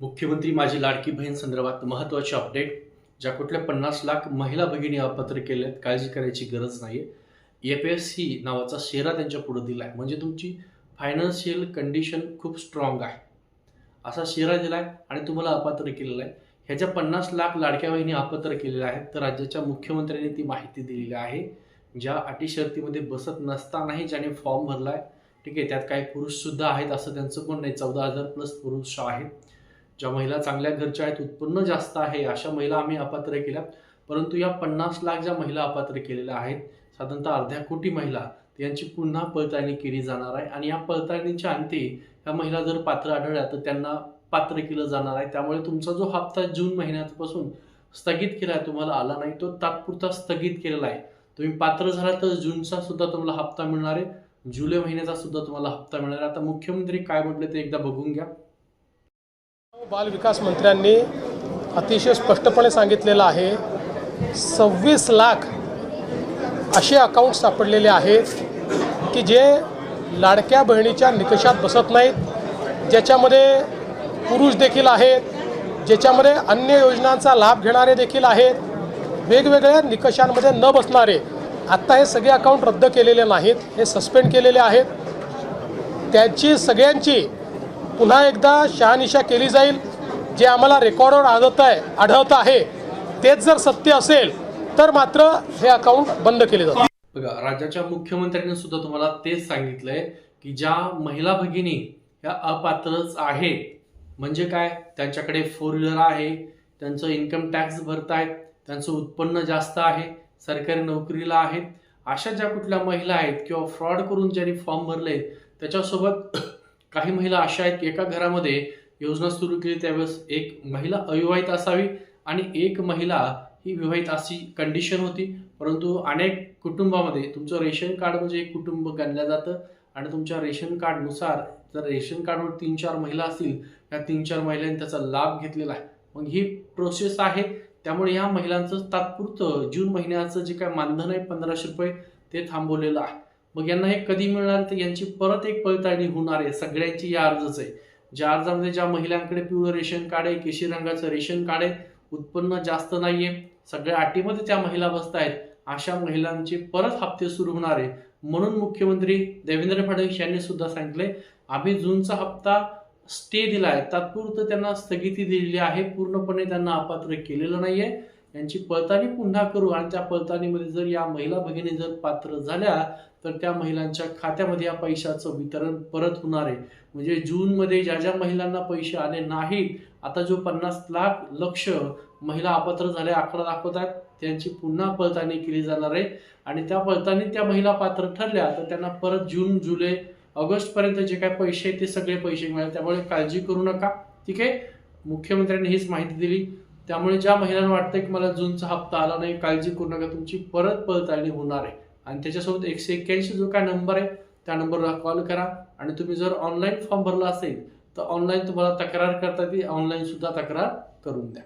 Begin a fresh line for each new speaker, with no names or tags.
मुख्यमंत्री माझी लाडकी बहीण संदर्भात महत्त्वाचे अपडेट ज्या कुठल्या पन्नास लाख महिला भगिनी अपात्र केल्या आहेत काळजी करायची गरज नाही आहे ए पी एस सी नावाचा शेरा त्यांच्या पुढे दिला आहे म्हणजे तुमची फायनान्शियल कंडिशन खूप स्ट्रॉंग आहे. असा शेरा दिला आहे आणि तुम्हाला अपात्र केलेला आहे. ह्याच्या पन्नास लाख लाडक्या बहिणी अपात्र केलेल्या आहेत तर राज्याच्या मुख्यमंत्र्यांनी ती माहिती दिलेली आहे. ज्या अटी शर्तीमध्ये बसत नसतानाही ज्याने फॉर्म भरला आहे ठीक आहे त्यात काही पुरुषसुद्धा आहेत असं त्यांचं पण नाही चौदा हजार प्लस पुरुष आहेत. ज्या महिला चांगल्या घरच्या आहेत उत्पन्न जास्त आहे अशा महिला आम्ही अपात्र केल्या परंतु या पन्नास लाख ज्या महिला अपात्र केलेल्या आहेत साधारणतः अर्ध्या कोटी महिला यांची पुन्हा पडताळणी केली जाणार आहे. आणि या पडताळणीच्या अंती ह्या महिला जर पात्र आढळल्या तर त्यांना पात्र केलं जाणार आहे. त्यामुळे तुमचा जो हप्ता जून महिन्यापासून स्थगित केला आहे तुम्हाला आला नाही तो तात्पुरता स्थगित केलेला आहे. तुम्ही पात्र झाला तर जूनचा सुद्धा तुम्हाला हप्ता मिळणार आहे. जुलै महिन्याचा सुद्धा तुम्हाला हप्ता मिळणार आहे. आता मुख्यमंत्री काय म्हटले ते एकदा बघून घ्या.
बाल विकास मंत्र्यांनी अतिशय स्पष्टपणे सांगितलेलं आहे सव्वीस लाख असे अकाउंट सापडलेले आहेत की जे लाडक्या बहिणीच्या निकषात बसत नाहीत ज्याच्यामध्ये पुरुष देखील आहेत ज्याच्यामध्ये अन्य योजनांचा लाभ घेणारे देखील आहेत वेगवेगळ्या निकषांमध्ये न बसणारे. आत्ता हे सगळे अकाउंट रद्द केलेले नाहीत हे सस्पेंड केलेले आहेत. त्यांची सगळ्यांची पुन्हा एकदा शहानिशा केली जाईल. जे आम्हाला रेकॉर्डवर आढळत आहे आढळत आहे तेच जर सत्य असेल तर मात्र हे अकाउंट बंद केले जातील
बघा राज्याच्या मुख्यमंत्र्यांनी सुद्धा तुम्हाला तेच सांगितलंय की ज्या महिला भगिनी ह्या अपात्रच आहेत म्हणजे काय? त्यांच्याकडे फोर व्हीलर आहे त्यांचं इन्कम टॅक्स भरतायत त्यांचं उत्पन्न जास्त आहे सरकारी नोकरीला आहेत. अशा ज्या कुठल्या महिला आहेत किंवा फ्रॉड करून ज्यांनी फॉर्म भरले त्याच्यासोबत काही महिला अशा आहेत की एका घरामध्ये योजना सुरू केली त्यावेळेस एक महिला अविवाहित असावी आणि एक महिला ही विवाहित अशी कंडिशन होती. परंतु अनेक कुटुंबामध्ये तुमचं रेशन कार्ड म्हणजे एक कुटुंब गणलं जातं आणि तुमच्या रेशन कार्डनुसार जर रेशन कार्डवर तीन चार महिला असतील त्या तीन चार महिलांनी त्याचा लाभ घेतलेला आहे. मग ही प्रोसेस आहे. त्यामुळे ह्या महिलांचं तात्पुरतं जून महिन्याचं जे काय मानधन आहे पंधराशे रुपये ते थांबवलेलं आहे. मग यांना हे कधी मिळणार? तर यांची परत एक पडताळणी होणार आहे. सगळ्यांची या अर्जच आहे. ज्या अर्जामध्ये ज्या महिलांकडे पिवळं रेशन कार्ड आहे केशरी रंगाचं रेशन कार्ड आहे उत्पन्न जास्त नाहीये. सगळ्या अटीमध्ये त्या महिला बसतायत. अशा महिलांचे परत हप्ते सुरू होणार आहे. म्हणून मुख्यमंत्री देवेंद्र फडणवीस यांनी सुद्धा सांगितले आम्ही जूनचा हप्ता स्टे दिला आहे तात्पुरतं त्यांना स्थगिती दिलेली आहे. पूर्णपणे त्यांना अपात्र केलेलं नाहीये. यांची पडताळणी पुन्हा करू आणि त्या पडताळणीमध्ये जर या महिला भगिनी जर पात्र झाल्या तर त्या महिलांच्या खात्यामध्ये या पैशाचं वितरण परत होणार आहे. म्हणजे जूनमध्ये ज्या ज्या महिलांना पैसे आले नाहीत आता जो पन्नास लाख लक्ष महिला अपात्र झाल्या आकडा दाखवत आहेत त्यांची पुन्हा पडताळणी केली जाणार आहे. आणि त्या पडताळणीत त्या महिला पात्र ठरल्या तर त्यांना परत जून जुलै ऑगस्टपर्यंत जे काय पैसे आहेत ते सगळे पैसे मिळाले. त्यामुळे काळजी करू नका. ठीक आहे? मुख्यमंत्र्यांनी हीच माहिती दिली. त्यामुळे ज्या महिलांना वाटतं की मला जूनचा हप्ता आला नाही काळजी करू नका तुमची परत पडताळणी होणार आहे. आणि त्याच्यासोबत एकशे एक्क्याऐंशी जो काय नंबर आहे त्या नंबरला कॉल करा. आणि तुम्ही जर ऑनलाईन फॉर्म भरला असेल तर ऑनलाईन तुम्हाला तक्रार करता ती ऑनलाईनसुद्धा तक्रार करून द्या.